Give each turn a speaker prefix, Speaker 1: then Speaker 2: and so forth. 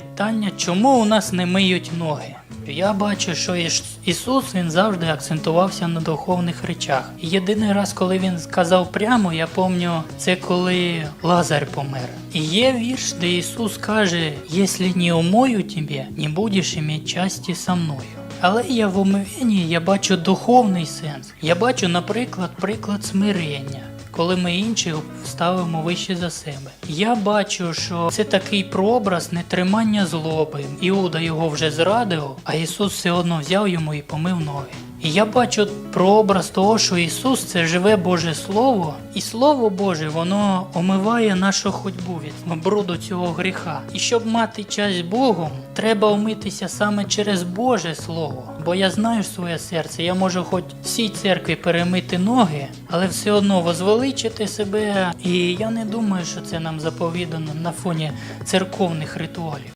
Speaker 1: питання, чому у нас не миють ноги? Я бачу, що Ісус він завжди акцентувався на духовних речах. І єдиний раз, коли він сказав прямо, я пам'ятаю, це коли Лазар помер. І є вірш, де Ісус каже: Якщо не умою тебе, не будеш іметь часті со мною. Але я в омиванні я бачу духовний сенс. Я бачу, наприклад, приклад смирення. Коли ми інших ставимо вище за себе. Я бачу, що це такий прообраз нетримання злоби. Іуда його вже зрадив, а Ісус все одно взяв йому і помив ноги. І я бачу прообраз того, що Ісус це живе Боже Слово, і Слово Боже, воно омиває нашу ходьбу від бруду цього гріха. І щоб мати час Богом, треба омитися саме через Боже Слово. Бо я знаю своє серце, я можу хоч всій церкві перемити ноги, але все одно возвеличити себе. І я не думаю, що це нам заповідано на фоні церковних ритуалів.